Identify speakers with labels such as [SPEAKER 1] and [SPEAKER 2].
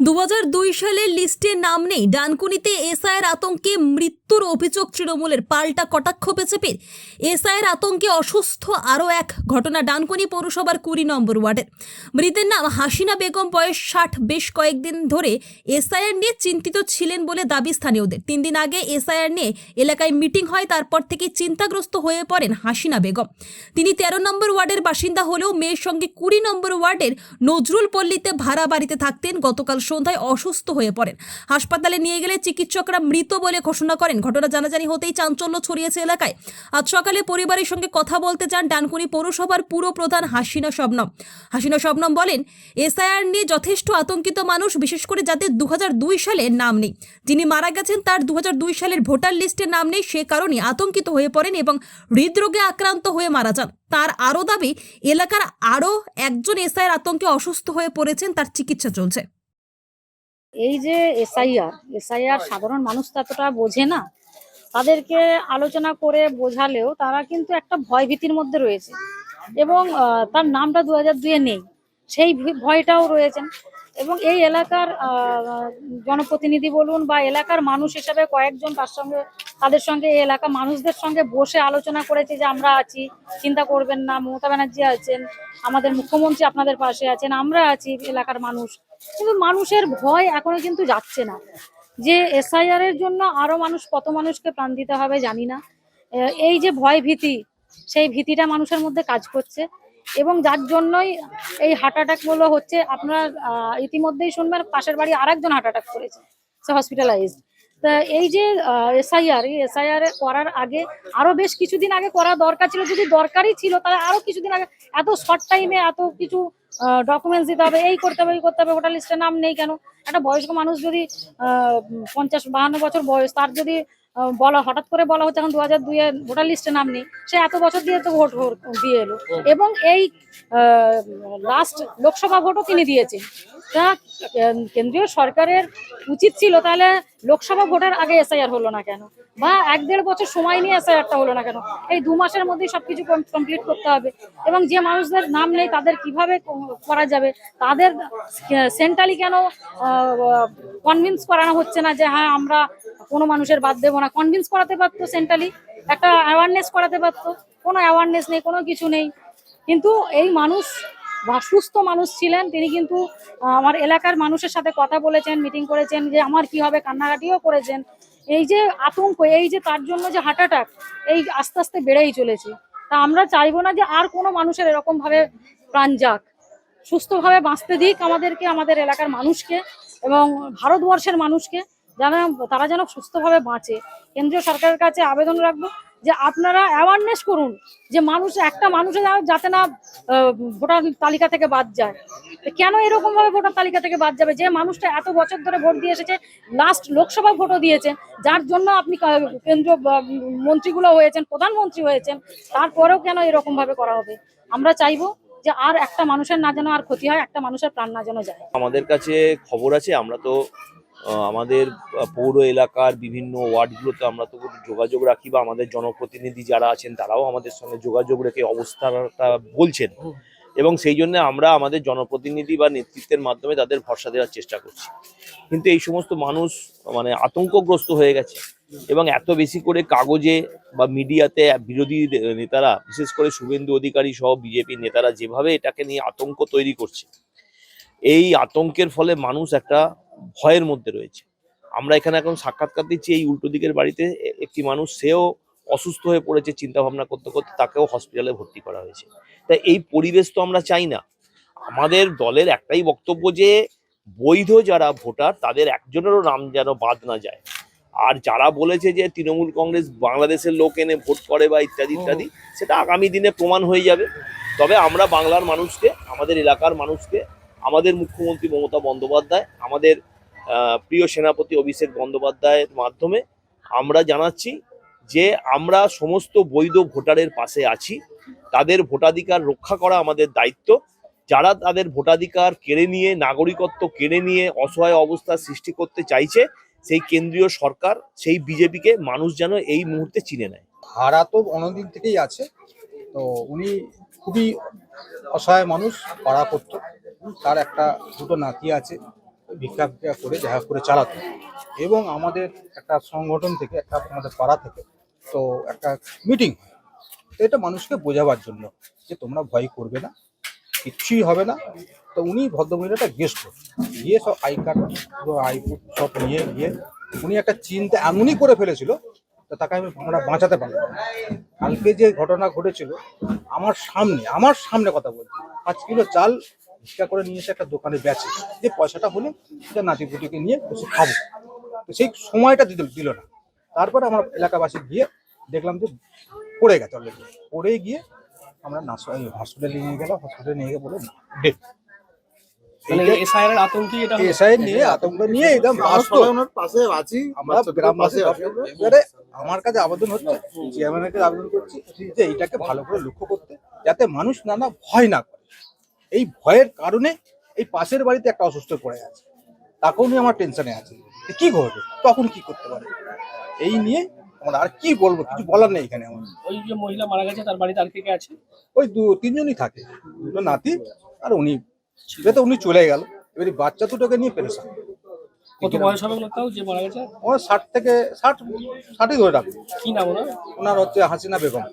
[SPEAKER 1] দু হাজার দুই সালের লিস্টে নাম নেই। ডানকুনিতে এসআইয়ের আতঙ্কে মৃত্যুর অভিযোগ তৃণমূলের পাল্টা কটাক্ষ বিজেপির। এসআইয়ের আতঙ্কে অসুস্থ আরও এক ঘটনা ডানকুনি পৌরসভার কুড়ি নম্বর ওয়ার্ডের মৃতের নাম হাসিনা বেগম, বয়স ষাট, বেশ কয়েকদিন ধরে এসআইআর নিয়ে চিন্তিত ছিলেন বলে দাবি স্থানীয়দের। তিন দিন আগে এসআইআর নিয়ে এলাকায় মিটিং হয়, তারপর থেকে চিন্তাগ্রস্ত হয়ে পড়েন হাসিনা বেগম। তিনি তেরো নম্বর ওয়ার্ডের বাসিন্দা হলেও মেয়ের সঙ্গে কুড়ি নম্বর ওয়ার্ডের নজরুল পল্লীতে ভাড়া বাড়িতে থাকতেন। গতকাল সন্ধ্যায় অসুস্থ হয়ে পড়েন। হাসপাতালে নিয়ে গেলে চিকিৎসকরা মৃত বলে ঘোষণা করেন। ঘটনা জানাজানি হতেই চাঞ্চল্য ছড়িয়েছে এলাকায়। আজ সকালে পরিবারের সঙ্গে কথা বলতে চান ডানকুনি পৌরসভার পুরো প্রধান হাসিনা শবনম। হাসিনা শবনম বলেন, এসআইআর নিয়ে যথেষ্ট আতঙ্কিত মানুষ, বিশেষ করে যাদের দু সালে নাম নেই। যিনি মারা গেছেন, তার দু হাজার দুই সালের ভোটার লিস্টে নাম নেই, সে কারণে আতঙ্কিত হয়ে পড়েন এবং হৃদরোগে আক্রান্ত হয়ে মারা যান। তার আরও দাবি, এলাকার আরও একজন এসআইয়ের আতঙ্কে অসুস্থ হয়ে পড়েছেন, তার চিকিৎসা চলছে।
[SPEAKER 2] এই যে এসআইআর এসআইআর সাধারণ মানুষ তো এতটা বোঝে না। তাদেরকে আলোচনা করে বোঝালেও তারা কিন্তু একটা ভয় ভীতির মধ্যে রয়েছে। এবং তার নামটা দু হাজার দুয়ে নেই। সেই ভয়টাও রয়েছেন এবং এই এলাকার জনপ্রতিনিধি বলুন বা এলাকার মানুষ হিসাবে কয়েকজন তার সঙ্গে, তাদের সঙ্গে, এই এলাকা মানুষদের সঙ্গে বসে আলোচনা করেছে যে আমরা আছি, চিন্তা করবেন না, মমতা ব্যানার্জি আছেন, আমাদের মুখ্যমন্ত্রী আপনাদের পাশে আছেন, আমরা আছি এলাকার মানুষ। কিন্তু মানুষের ভয় এখনও কিন্তু যাচ্ছে না। যে এসআইআর এর জন্য আরও মানুষ, কত মানুষকে প্রাণ দিতে হবে জানি না। এই যে ভয় ভীতি, সেই ভীতিটা মানুষের মধ্যে কাজ করছে। এবং যার জন্যই এই হার্ট অ্যাটাকগুলো হচ্ছে আপনারা ইতিমধ্যেই শুনবেন, পাশের বাড়ি আরেকজন হার্ট অ্যাটাক করেছে, সে হসপিটালাইজড তা এই যে এসআইআর এই এসআইআর করার আগে আরও বেশ কিছুদিন আগে করা দরকার ছিল, যদি দরকারই ছিল, তাহলে আরও কিছুদিন আগে, এত শর্ট টাইমে এত কিছু ডকুমেন্টস দিতে হবে, এই করতে হবে এই করতে হবে ভোটার লিস্টের নাম নেই কেন? একটা বয়স্ক মানুষ যদি পঞ্চাশ, বাহান্ন বছর বয়স, তার যদি বলা হঠাৎ করে বলা হচ্ছে, এখন দু হাজার দুইয়ে ভোটার লিস্টে নাম নেই। সে এত বছর দিয়ে তো ভোট দিয়ে এলো। এবং এই লাস্ট লোকসভা ভোটও তিনি দিয়েছেন। তা কেন- কেন্দ্রীয় সরকারের উচিত ছিল তাহলে লোকসভা ভোটের আগে এসআইআর হলো না কেন? বা এক দেড় বছর সময় নিয়ে এসআইআরটা হলো না কেন? এই দু মাসের মধ্যেই সবকিছু কমপ্লিট করতে হবে। এবং যে মানুষদের নাম নেই, তাদের কীভাবে করা যাবে? তাদের সেন্ট্রালি কেন কনভিন্স করানো হচ্ছে না যে হ্যাঁ আমরা কোনো মানুষের বাদ দেবো না। কনভিন্স করাতে পারতো সেন্ট্রালি একটা অ্যাওয়ারনেস করাতে পারতো। কোনো অ্যাওয়ারনেস নেই, কোনো কিছু নেই। কিন্তু এই মানুষ, বা সুস্থ মানুষ ছিলেন, তিনি কিন্তু আমার এলাকার মানুষের সাথে কথা বলেছেন মিটিং করেছেন, যে আমার কি হবে, কান্নাকাটিও করেছেন। এই যে আতঙ্ক, এই যে তার জন্য যে হার্ট অ্যাটাক এই আস্তে আস্তে বেড়েই চলেছে। তা আমরা চাইব না যে আর কোনো মানুষের এরকম ভাবে প্রাণ যাক। সুস্থভাবে বাঁচতে দিক আমাদেরকে, আমাদের এলাকার মানুষকে এবং ভারতবর্ষের মানুষকে। যেন তারা যেন সুস্থভাবে বাঁচে। কেন্দ্রীয় সরকারের কাছে আবেদন রাখব যে আপনারা অ্যাওয়ারনেস করুন যে মানুষ, একটা মানুষের যাতে না ভোটার তালিকা থেকে বাদ যায়। কেন এরকম ভাবে ভোটার তালিকা থেকে বাদ যাবে? যে মানুষটা এত বছর ধরে ভোট দিয়ে এসেছে লাস্ট লোকসভা ভোটও দিয়েছেন যার জন্য আপনি কা- কেন্দ্রীয় মন্ত্রীগুলো হয়েছেন, প্রধানমন্ত্রী হয়েছেন, তারপরেও কেন এরকম ভাবে করা হবে? আমরা চাইব যে আর একটা মানুষের না যেন আর ক্ষতি হয়, একটা মানুষের প্রাণ না যেন যায়।
[SPEAKER 3] আমাদের কাছে খবর আছে, আমরা তো আমাদের পৌর এলাকার বিভিন্ন ওয়ার্ডগুলোতে আমরা তো যোগাযোগ রাখি বা আমাদের জনপ্রতিনিধি যারা আছেন তারাও আমাদের সঙ্গে যোগাযোগ রেখে অবস্থাটা বলছেন। এবং সেই জন্য আমরা আমাদের জনপ্রতিনিধি বা নেতৃত্বের মাধ্যমে তাদের ভরসা দেওয়ার চেষ্টা করছি। কিন্তু এই সমস্ত মানুষ মানে আতঙ্কগ্রস্ত হয়ে গেছে এবং এত বেশি করে কাগজে বা মিডিয়াতে বিরোধী নেতারা বিশেষ করে শুভেন্দু অধিকারী সহ বিজেপি নেতারা যেভাবে এটাকে নিয়ে আতঙ্ক তৈরি করছে এই আতঙ্কের ফলে মানুষ একটা ভয়ের মধ্যে রয়েছে। আমরা এখানে এখন সাক্ষাৎকার দিচ্ছি এই উল্টো দিকের বাড়িতে একটি মানুষ, সেও অসুস্থ হয়ে পড়েছে চিন্তা ভাবনা করতে করতে তাকেও হসপিটালে ভর্তি করা হয়েছে। তাই এই পরিবেশ তো আমরা চাই না। আমাদের দলের একটাই বক্তব্য যে, বৈধ যারা ভোটার, তাদের একজনেরও নাম যেন বাদ না যায়। আর যারা বলেছে যে তৃণমূল কংগ্রেস বাংলাদেশের লোক এনে ভোট করে বা ইত্যাদি ইত্যাদি, সেটা আগামী দিনে প্রমাণ হয়ে যাবে। তবে আমরা বাংলার মানুষকে, আমাদের এলাকার মানুষকে, আমাদের মুখ্যমন্ত্রী মমতা বন্দ্যোপাধ্যায়, আমাদের প্রিয় সেনাপতি অভিষেক বন্দ্যোপাধ্যায়ের মাধ্যমে আমরা জানাচ্ছি যে আমরা সমস্ত বৈধ ভোটারের পাশে আছি। তাদের ভোটাধিকার রক্ষা করা আমাদের দায়িত্ব। যারা তাদের ভোটাধিকার কেড়ে নিয়ে, নাগরিকত্ব কেড়ে নিয়ে অসহায় অবস্থা সৃষ্টি করতে চাইছে, সেই কেন্দ্রীয় সরকার, সেই বিজেপিকে মানুষ যেন এই মুহূর্তে চিনে নেয়।
[SPEAKER 4] হারা তো অনেকদিন থেকেই আছে। তো উনি খুবই অসহায় মানুষ পাড়া করতো তার একটা দুটো নাতি আছে। ভিক্ষা ভিক্ষা করে দেখা করে চালাতো। এবং আমাদের একটা সংগঠন থেকে, একটা আমাদের পাড়া থেকে, তো একটা মিটিং হয়। তো এটা মানুষকে বোঝাবার জন্য যে তোমরা ভয় করবে না, কিচ্ছুই হবে না। তো উনি ভদ্রমহিলাটা গেস্ট গিয়ে সব আই কার্ড আই সব নিয়ে গিয়ে উনি একটা চিন্তা এমনই করে ফেলেছিল তো তাকে আমি আমরা বাঁচাতে পারলাম। কালকে যে ঘটনা ঘটেছিল, আমার সামনে আমার সামনে কথা বলছি। পাঁচ কিলো চাল ভিক্ষা করে নিয়ে এসে একটা দোকানে বেচে যে পয়সাটা হলে যে নাতিপুটিকে নিয়ে বসে খাব। তো সেই সময়টা দিল দিল না। তারপরে আমার এলাকাবাসী গিয়ে দেখলাম যে পড়ে গেছে অলরেডি পড়ে গিয়ে আমরা নার্স হসপিটালে নিয়ে গেলাম হসপিটালে নিয়ে গিয়ে বলে ডেট
[SPEAKER 5] মানে এর আতঙ্কে এটা হলো?
[SPEAKER 4] এসআই নিয়ে আতঙ্ক নিয়ে একদম
[SPEAKER 6] আমরা
[SPEAKER 4] কাছে আবেদন হচ্ছে চেয়ারম্যানের কাছে আবেদন করছি যে এইটাকে ভালো করে লক্ষ্য করতে যাতে মানুষ নানা ভয় না করে। এই ভয়ের কারণে এই পাশের বাড়িতে একটা অসুস্থ পড়ে আছে। তাকেও নিয়ে আমার টেনশনে আছে। কি করবে তখন কি করতে পারে? এই নিয়ে আমরা আর কি বলব? কিছু বলার নেই এখানে আমার।
[SPEAKER 5] ওই যে মহিলা মারা গেছে তার বাড়িতে আর কে কে আছে?
[SPEAKER 4] ওই দু তিনজনই থাকে। দুটো নাতি আর উনি। সে তো উনি চলে গেল। এবারে বাচ্চা দুটোকে নিয়ে পেরেছে
[SPEAKER 5] কত বয়স হবে ওনার যে মারা গেছে?
[SPEAKER 4] ওর ষাট থেকে ষাট ষাটই ধরে রাখব।
[SPEAKER 5] কি নাম ওনার?
[SPEAKER 4] ওনার হচ্ছে হাসিনা বেগম।